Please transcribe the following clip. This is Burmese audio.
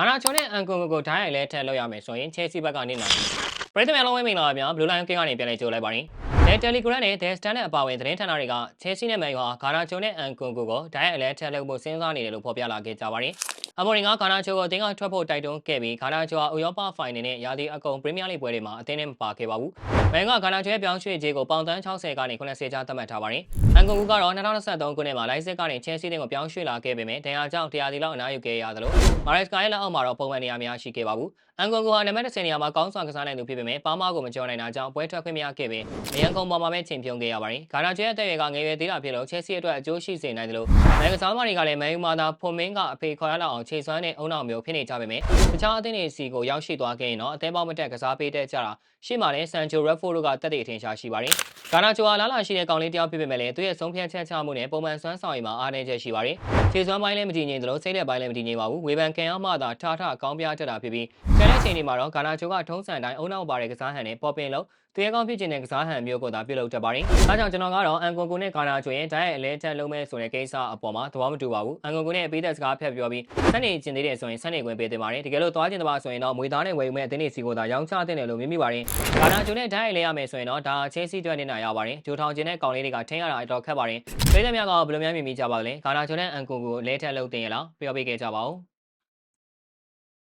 ဂါနာချောနဲ့အန်ကွန်ကိုကိုဓာတ်ရိုက်လဲထက်လောက်ရမယ်ဆိုရင်ချဲစီဘက်ကနေနိုင်ပရိသတ်များလုံးဝမင်္ဂလာပါဗျာဘလူးလိုင်းကင်းကနေပြန်လည်ကြိုလိုက်ပါရင်တဲ့ Telegram နဲ့ The Standard အပါအဝင်သတင်းဌာနတွေကချဲစီနဲ့မယ်ရွာဂါနာချောနဲ့အန်ကွန်ကိုကိုဓာတ်ရိုက်လဲထက်လောက်ဖို့စဉ်းစားနေတယ်လို့ဖော်ပြလာခဲ့ကြပါရင်အမေရိကန်ဂါနာချိုကိုအသင်းကထွက်ဖို့တိုက်တွန်းခဲ့ပြီးဂါနာချိုဟာဥရောပဖိုင်နယ်နဲ့ရာသီအကုန်ပရီးမီးယားလိပွဲတွေမှာအသင်းနဲ့မပါခဲ့ပါဘူး။ဘန်ကဂါနာချိုရဲ့ပြောင်းရွှေ့ခြေကိုပေါင်တန်း60ကနေ90ကျားသတ်မှတ်ထားပါတယ်။အန်ကွန်ကူကတော့2023ခုနှစ်မှာလိုင်းစစ်ကနေချဲစီတဲ့ကိုပြောင်းရွှေ့လာခဲ့ပေမဲ့ဒဏ်ရာကြောင့်တရားစီလောက်အနားယူခဲ့ရသလိုမာရက်စကာရဲ့လက်အောက်မှာတော့ပုံမှန်နေရာများရှိခဲ့ပါဘူး။အန်ကွန်ကူဟာနံပါတ်10နေရာမှာကောင်းစွာကစားနိုင်သူဖြစ်ပေမဲ့ပါမာကိုမကျော်နိုင်တာကြောင့်ပွဲထွက်ခွင့်မရခဲ့ပေအရန်ကုန်ပေါ်မှာပဲချိန်ပြုံးခဲ့ရပါတယ်။ဂါနာချိုရဲ့အသက်အရွယ်ကငယ်ရွယ်သေးတာဖြစ်လို့ချဲစီအတွက်အကျိုးရှိစေနိုင်တယ်လို့နိုင်ငံသားမတွေကလည်းမန်ယူမာသာဖွန်မင်းကအဖေခေါ်ရလောက်အောင်ခြေစွမ်းနဲ့အုံနောက်မျိုးဖြစ်နေကြပေမဲ့တခြားအသင်းတွေစီကိုရောက်ရှိသွားခဲ့ရင်တော့အသေးပေါင်းမတက်ကစားပေးတဲ့ကြတာရှေ့မှာလည်းဆန်ချိုရက်ဖိုတို့ကတက်တဲ့အထင်ရှားရှိပါတယ်။ဂါနာချိုဟာလာလာရှိတဲ့ကောင်လေးတယောက်ဖြစ်ပေမဲ့လည်းသူရဲ့ဆုံးဖြတ်ချက်ချမှုနဲ့ပုံမှန်စွမ်းဆောင်ရည်မှာအားနည်းချက်ရှိပါတယ်။ခြေစွမ်းပိုင်းလည်းမတည်ငြိမ်သလိုစိတ်လက်ပိုင်းလည်းမတည်ငြိမ်ပါဘူး။ဝေဖန်ကန်အောင်မှသာထထကောင်းပြတတ်တာဖြစ်ပြီး ကျန်တဲ့ချိန်တွေမှာတော့ဂါနာချိုကထုံးစံတိုင်းအုံနောက်ပါတဲ့ကစားဟန်နဲ့ပေါ်ပင်လို့သူရဲကောင်းဖြစ်ခြင်းတဲ့ကစားဟန်မျိုးကိုသာပြုလုပ်တတ်ပါတယ်။ဒါကြောင့်ကျွန်တော်ကတော့အန်ကွန်ကိုနဲ့ဂါနာချိုရဲ့ဓာတ်ရိုက်အလဲချက်လုံးမဲ့ဆိုတဲ့ကိစ္စအပေါ်မှာသဘောမတူပါဘူး။အန်ကွန်ကိုနဲ့အပေးသက်စကားဖျက်ပြောပြီးစနေကျင်သေးတယ်ဆိုရင်စနေခွင့်ပေးတင်ပါတယ်။တကယ်လို့သွားကျင်တပါဆိုရင်တော့မွေသားနဲ့ဝယ်ယူမဲ့အသင်းတွေစီကိုသာရောင်းချတင်တယ်လို့မြင်မိပါတယ်။ဂါနာချိုနဲ့ဓာတ်ရိုက်လဲရမယ်ဆိုရင်တော့ဒါချဲစီတွက်နေတာရပါတယ်။ဂျိုထောင်ကျင်တဲ့ကောင်လေးတွေကထင်းရတာအတော်ခက်ပါတယ်။ပြည်သက်များကဘယ်လိုများမြင်မိကြပါလဲ။ဂါနာချိုနဲ့အန်ကွန်ကိုလဲထက်လုပ်တင်ရလားပြောပြခဲ့ကြပါဦး။